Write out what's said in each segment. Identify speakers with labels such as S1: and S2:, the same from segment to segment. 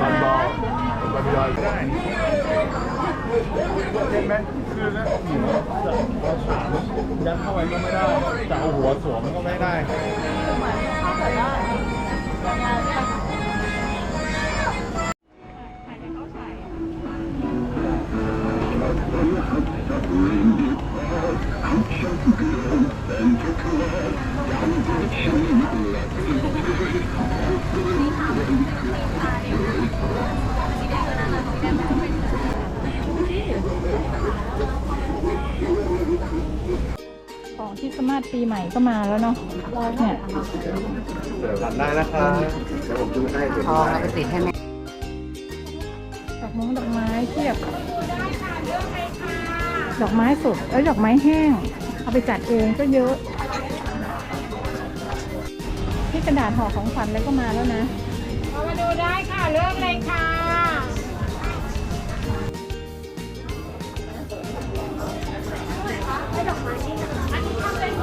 S1: บันบอลบันบอลเห็นไหมคือแล้วหิว
S2: ยัดเข้าไปก็ไม่ได้จะเอาหัวสวมก็ไม่ได้เขาจะเกิดเป็นทุกข์แล้วยั
S1: งจะชีวิตและ ที่สมาร์ทปีใหม่ก็มาแล้วเนาะเนี่ย
S2: ทำได้นะครับเดี๋ยวผมดูให้เดี๋ยว
S3: ทองเราไปติดให้แม่
S1: ดอกมงดอกไม้เทียบดอกไม้สดเอ้ยดอกไม้แห้ง เอาไปจัดเองก็เยอะที่กระดาษห่อของขวัญอะไรก็มาแล้วนะ
S4: มาดูได้ค่ะเลือกเลยค่ะ
S1: อันนี้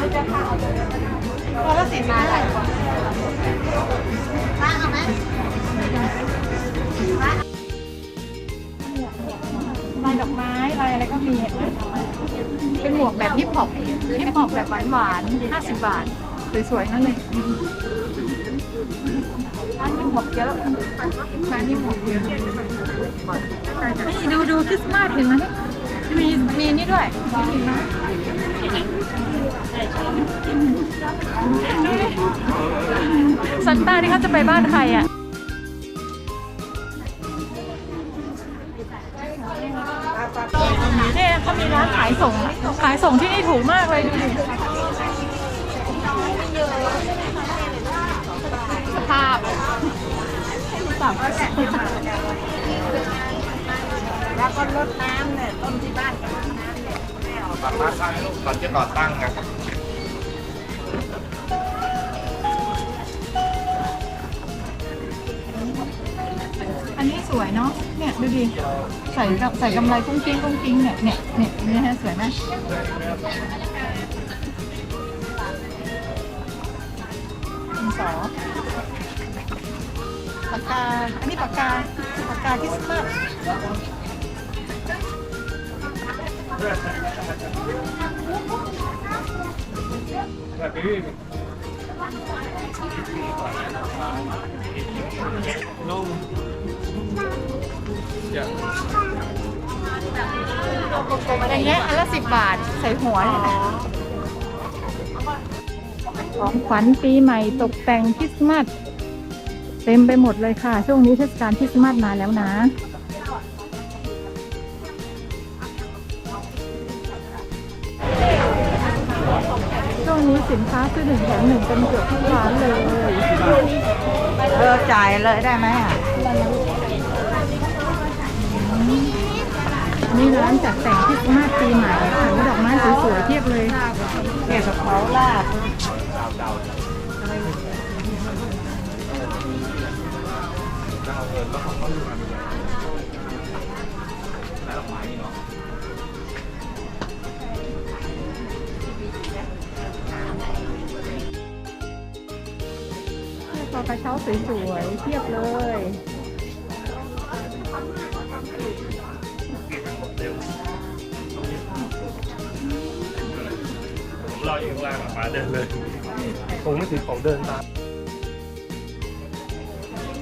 S1: ตัว
S4: ละสิบมาหลายคน
S1: ลายดอกไม้ลายอะไรก็มีเห็นไหมเป็นหมวกแบบฮิปฮอปฮิปฮอปแบบหวานๆ50บบาท สวยๆนั่นเลยร้านฮิปฮอปเยอะร้านฮิปฮอปเยอะนี่ดูดูคริสต์มาสเห็นไหมมีมีนี่ด้วยมีหิมะดูดิ ซันต้าที่เขาจะไปบ้านใครอะเนี่ยเขามีร้านขายส่ง ขายส่งที่นี่ถูกมากเลยดูดิสภาพ
S4: แล้วก็รดน้ำเนี่ยต้นที่บ้านก็รดน้ำ เนี่ยแม่เอา
S2: ตอนตั้งตอนจะก่อตั้งนะครับ
S1: อันนี้สวยเนาะ เนี่ยดูดิใส่กับใส่กำไรกุ้งกิ้งกุ้งกิ้งเนี่ยเนี่ยเนี่ยเนี่ยฮะสวยไหมดินสอปากกา อันนี้ปากกา ปากกาคริสต์มาส
S2: น่อย่า
S1: อย่างเงี้ยอันละสิบบาทใส่หัวเนี่ยของขวัญปีใหม่ตกแต่งคริสต์มาสเต็มไปหมดเลยค่ะ ช่วงนี้เทศกาลคริสต์มาสมาแล้วนะ ช่วงนี้สินค้าซื้อหนึ่งแถมหนึ่งเป็นเกือบทุกร้านเลย
S3: เออจ่ายเลยได้ไหมอะ
S1: นี่ร้านจัดแต่งคริสต์มาปีใหม่ค่ะมีดอกไม้สวยๆเทียบเลย
S3: เนี่ยกระเป๋าลาก
S2: เอาเงินแล้วเขาอยู่อันนี้แล้วดอกไม้นี่เนาะ
S1: อกระเช้าสวยๆเทียบเลย
S2: เราอยู่ข้างล่างอะป้าเดินเลยคงไม่ถึงของเดินตาม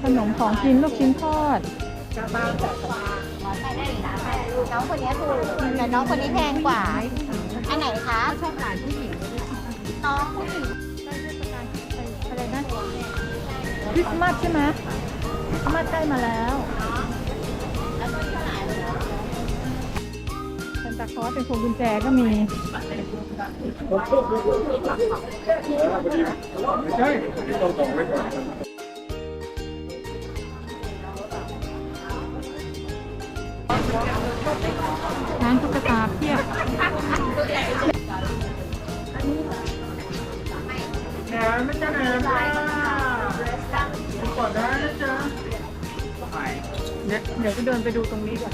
S1: ขนมของกินลูกชิ้นทอด
S4: น้องคนนี้ถูกแต่น้องคนนี้แพงกว่า อันไหนคะชอบหลานผู้หญิงน้องผู้หญิง
S1: คริสต์มาสใช่ไหมคริสต์มาสใกล้มาแล้วเซนตาคลอสเป็นพวงกุญแจก็มี
S2: ไม่ใช่ตรงตรงไว้ก่อน
S1: ร้านตุ๊กตาเพียบ
S2: แหนไม่ใช่แหนมจ้า ก่อนได้นะจ๊ะ
S1: เดี๋ยวเดี๋ยวจะเดินไปดูตรงนี้ก่อน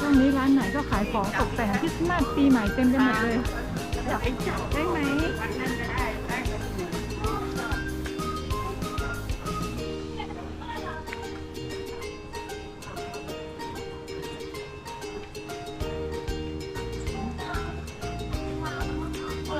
S1: ช่วงนี้ร้านไหนก็ขายของตกแต่งคริสต์มาสปีใหม่เต็มไปหมดเลยอยากไปจับได้ไหม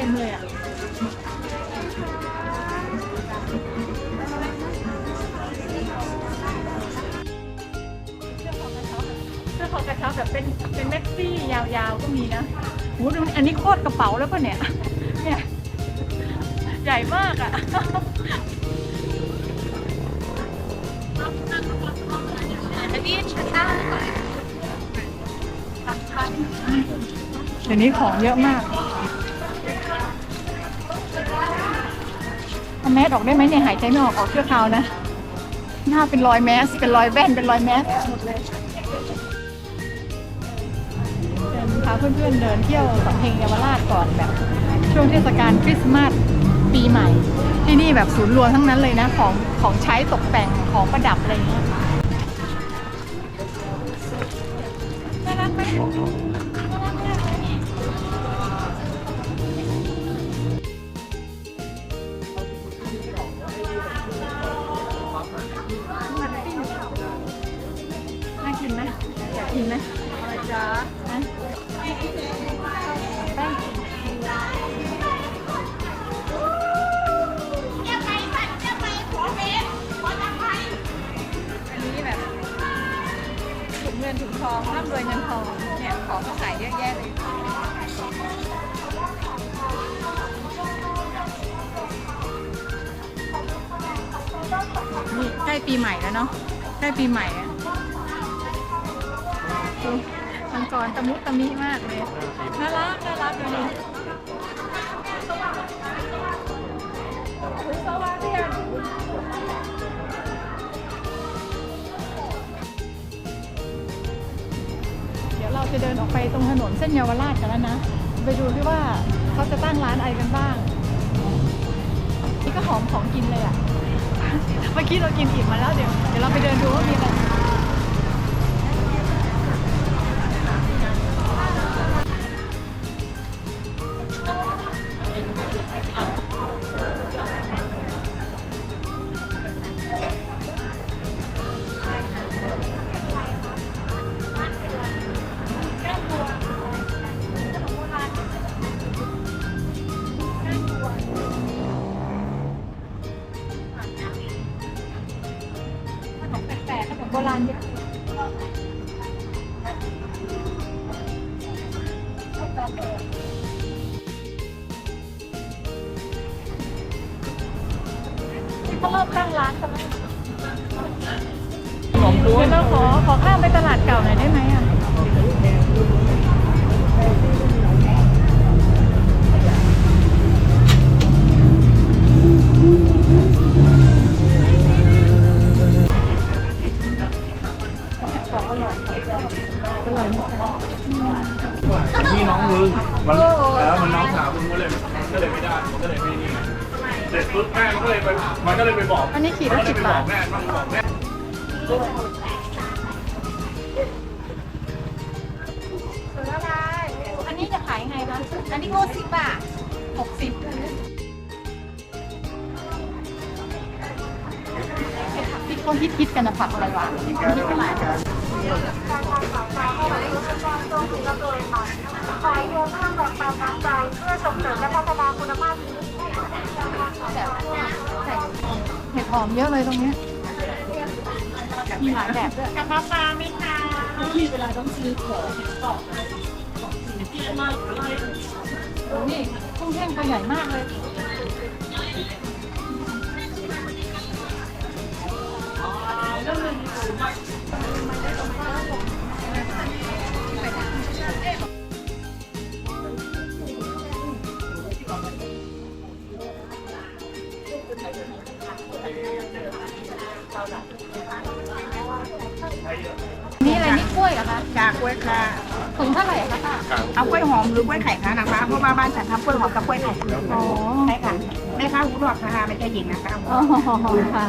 S1: ต็มเลยอะเสื้อคอกระเช้าแบบเป็นเป็นแม็กซี่ยาวๆก็มีนะโหดูอันนี้โคตรกระเป๋าแล้วป่ะเนี่ย เนี่ย ใหญ่มากอะเดี๋ยวนี้ของเยอะมาก แมสออกได้ไหมเนี่ยหายใจไม่ออกออกเสื้อขาวนะ หน้าเป็นรอยแมส เป็นรอยแว่น เป็นรอยแมสหมดเลยเดินพาเพื่อนๆเดินเที่ยวสำเพ็งเยาวราชก่อนแบบ ช่วงเทศกาลคริสต์มาสปีใหม่ ที่นี่แบบศูนย์รวมทั้งนั้นเลยนะ ของของใช้ตกแต่งของประดับอะไรอย่างเงี้ยน่ารักไหม ทองร่ำรวยเงินทองเนี่ยของก็ขายเยอะแยะเลยนี่ใกล้ปีใหม่แล้วเนาะใกล้ปีใหม่อะดูมังกรตะมุตะมิมากเลยน่ารักน่ารักเลย จะเดินออกไปตรงถนนเส้นเยาวราชกันแล้วนะ ไปดูที่ว่าเขาจะตั้งร้านอะไรกันบ้าง นี่ก็หอมของกินเลยอะ่ะ เมื่อกี้เรากินอิ่มมาแล้วเดี๋ยวเดี๋ยวเราไปเดินดูว่ามีอะไร เขาเริ่มตั้งร้านกันแล้วเดี๋ยวเราขอขอข้ามไปตลาดเก่าหน่อยได้ไหมอะ
S2: พี่น้องมึงมันแล้วมันน้องสาวมึงก็เลยก็เลยไม่ได้ก็เลยไม่นี่ เสร็จปุ๊บแม่มันก็เลยไปมันก็เลยไปบอก
S1: อันนี้ขีดละ
S2: มันก็
S1: สิ
S2: เลย
S1: บ
S2: ไปบาอก
S1: ท
S2: แม่มันบอกแม่
S4: อันนี้โลสิบบาท
S1: หกสิบที่คนฮิตฮิตๆกันนะผักอะไรวะฮิตเท่าไหร่
S4: ขอรวมเรื่องแบบตามน้ำใจเพื่อส่งเสริมและพัฒนาคุณภาพชีวิต
S1: เห็ดหอมเยอะเลยตรงเนี้ยมีหลายแบบด้วย
S4: กระเพาะปลาไหมคะ
S1: โอ้นี่กุ้งแห้งตัวใหญ่มากเลย นี่อะไรนี่กล้วยเหรอคะ
S3: จากกล้วยค่ะ
S1: ถุงเท่าไหร่คะป้า
S3: เอากล้วยหอมหรือกล้วยไข่คะนะคะเพราะว่าบ้านฉันทำกล้วยหอมกับกล้วยไข่
S1: อ๋อ
S3: ใช่ค่ะแม่ค้าหูหนวกนะคะไม่ใช่หญิงนะคะ
S1: อ๋อค่ะ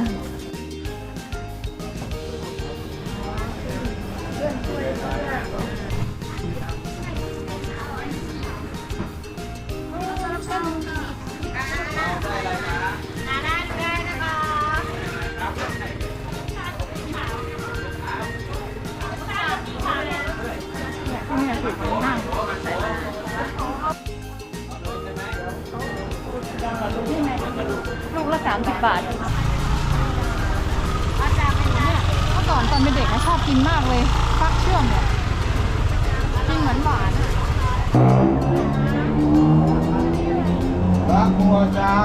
S1: ลูกละ 30 บาทเมื่อก่อนตอนเป็นเด็กนะชอบกินมากเลยฟักเชื่อมเนี่ยกินเหมือนหวานรักบัวจ้า